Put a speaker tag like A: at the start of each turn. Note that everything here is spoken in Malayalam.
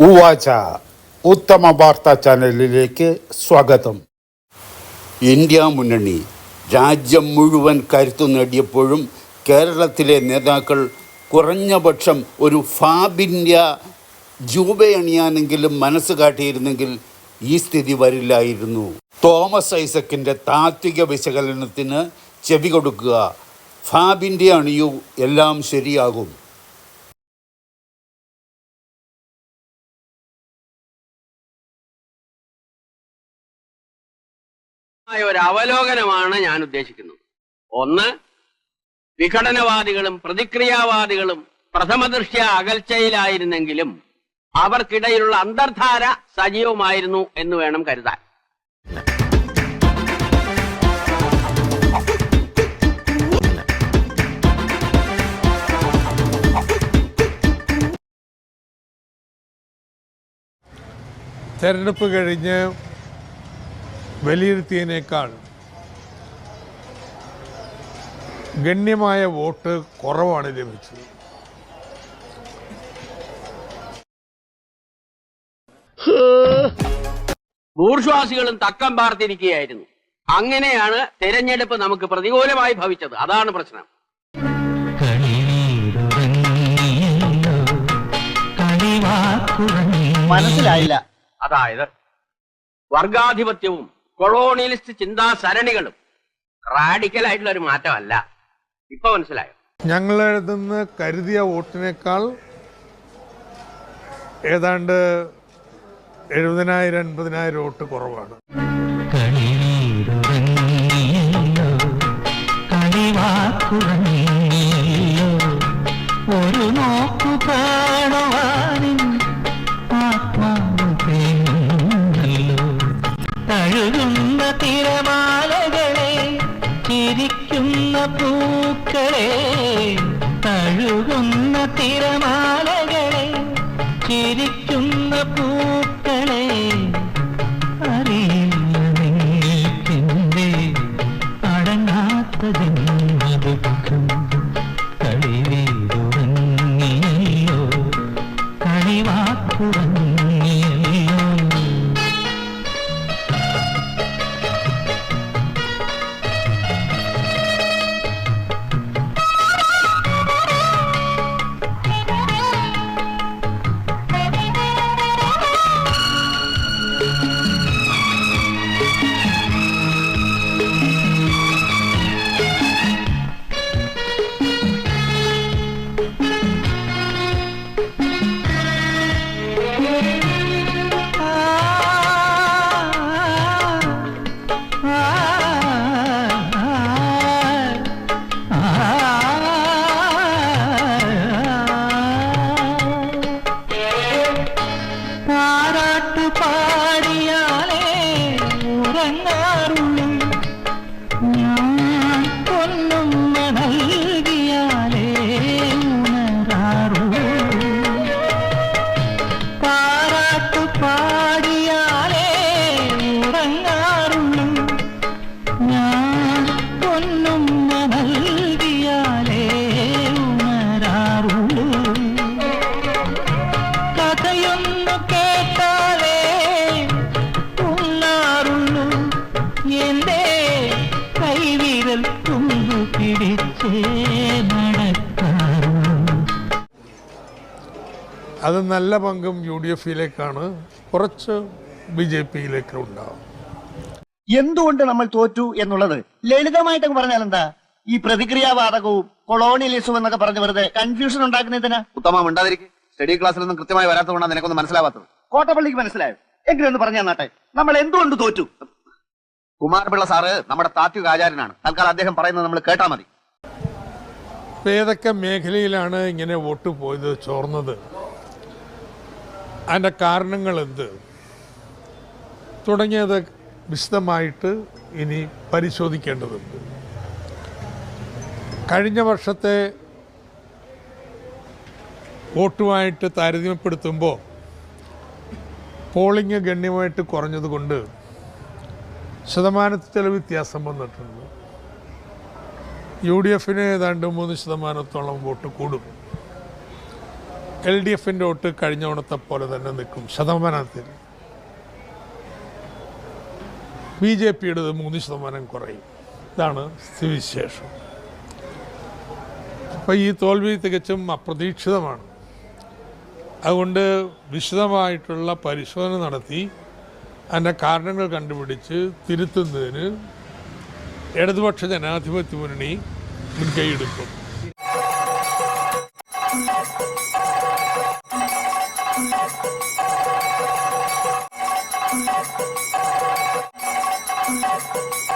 A: ഉവാച ഉത്തമ വാർത്താ ചാനലിലേക്ക് സ്വാഗതം. ഇന്ത്യ മുന്നണി രാജ്യം മുഴുവൻ കരുത്തു നേടിയപ്പോഴും കേരളത്തിലെ നേതാക്കൾ കുറഞ്ഞപക്ഷം ഒരു ഫാബിന്റെ ജൂബയണിയാനെങ്കിലും മനസ്സ് കാട്ടിയിരുന്നെങ്കിൽ ഈ സ്ഥിതി വരില്ലായിരുന്നു. തോമസ് ഐസക്കിന്റെ താത്വിക വിശകലനത്തിന് ചെവി കൊടുക്കുക. ഫാബിന്റെ അണിയു എല്ലാം ശരിയാകും.
B: ആയ ഒരു അവലോകനമാണ് ഞാൻ ഉദ്ദേശിക്കുന്നത്. ഒന്ന് വിഘടനവാദികളും പ്രതിക്രിയാവാദികളും പ്രഥമദൃഷ്ട്യ അകൽച്ചയിലായിരുന്നെങ്കിലും അവർക്കിടയിലുള്ള അന്തർധാര സജീവമായിരുന്നു എന്ന് വേണം കരുതാൻ.
C: തെരഞ്ഞെടുപ്പ് കഴിഞ്ഞ് വിലയിരുത്തിയതിനേക്കാൾ ഗണ്യമായ വോട്ട് കുറവാണ് ലഭിച്ചത്.
B: ബൂർഷ്വാസികളും തക്കം പാർത്തിരിക്കുകയായിരുന്നു. അങ്ങനെയാണ് തെരഞ്ഞെടുപ്പ് നമുക്ക് പ്രതികൂലമായി ഭവിച്ചത്. അതാണ് പ്രശ്നം.
D: മനസ്സിലായില്ല.
B: അതായത് വർഗാധിപത്യവും കൊളോണിയലിസ്റ്റ് ചിന്താ സരണികളും റാഡിക്കൽ ആയിട്ടുള്ള ഒരു മാറ്റമല്ല. ഇപ്പൊ മനസ്സിലായോ?
C: ഞങ്ങൾ നിന്ന് കരുതിയ വോട്ടിനേക്കാൾ ഏതാണ്ട് എഴുപതിനായിരം എൺപതിനായിരം വോട്ട് കുറവാണ്.
E: കളിവീടുറങ്ങിയല്ലോ തഴുകുന്ന തിരമാലകളെ കൊണ്ടു പിടിച്ചേ
C: അത് നല്ല പങ്കും യു ഡി എഫിലേക്കാണ്. കുറച്ച് ബി ജെ പിയിലേക്ക് ഉണ്ടാവും.
D: എന്തുകൊണ്ട് നമ്മൾ തോറ്റു എന്നുള്ളത് ലളിതമായിട്ട് പറഞ്ഞാൽ എന്താ? ഈ പ്രതിക്രിയാവാദകവും കൊളോണിയലിസവും എന്നൊക്കെ പറഞ്ഞു വെറുതെ കൺഫ്യൂഷൻ ഉണ്ടാക്കുന്നതിന്
F: ഉത്തമ മിണ്ടാതിരിക്കും. സ്റ്റഡി ക്ലാസ്സിലൊന്നും കൃത്യമായി വരാത്തതുകൊണ്ടാണ് നിനക്കൊന്നും മനസ്സിലാവാത്തത്.
D: കോട്ടപ്പള്ളിക്ക് മനസ്സിലായോ? എങ്കിലും ഒന്ന് പറഞ്ഞു തന്നാട്ടെ. നമ്മൾ എന്തുകൊണ്ട് തോറ്റു?
F: കുമാരപിള്ള സാറ് നമ്മുടെ താത്വിക ആചാര്യനാണ്. തൽക്കാലം അദ്ദേഹം പറയുന്നത് നമ്മൾ കേട്ടാ മതി.
C: ഏതൊക്കെ മേഖലയിലാണ് ഇങ്ങനെ വോട്ട് പോയത് ചോർന്നത്. അതിന്റെ കാരണങ്ങൾ എന്ത്? തുടങ്ങിയത് വിശദമായിട്ട് ഇനി പരിശോധിക്കേണ്ടതുണ്ട്. കഴിഞ്ഞ വർഷത്തെ വോട്ടുമായിട്ട് താരതമ്യപ്പെടുത്തുമ്പോൾ പോളിംഗ് ഗണ്യമായിട്ട് കുറഞ്ഞതുകൊണ്ട് ശതമാനത്തിൽ ചില വ്യത്യാസം വന്നിട്ടുണ്ട്. യു ഡി എഫിന് ഏതാണ്ട് മൂന്ന് ശതമാനത്തോളം വോട്ട് കൂടും. എൽ ഡി എഫിന്റെ വോട്ട് കഴിഞ്ഞ ഓണത്തെ പോലെ തന്നെ നിൽക്കും ശതമാനത്തിൽ. ബി ജെ പിയുടേത് മൂന്ന് ശതമാനം കുറയും. ഇതാണ് സ്ഥിതിവിശേഷം. അപ്പോൾ ഈ തോൽവി തികച്ചും അപ്രതീക്ഷിതമാണ്. അതുകൊണ്ട് വിശദമായിട്ടുള്ള പരിശോധന നടത്തി അതിന്റെ കാരണങ്ങൾ കണ്ടുപിടിച്ച് തിരുത്തുന്നതിന് ഇടതുപക്ഷ ജനാധിപത്യ മുന്നണി മുൻകൈയെടുക്കും. Thank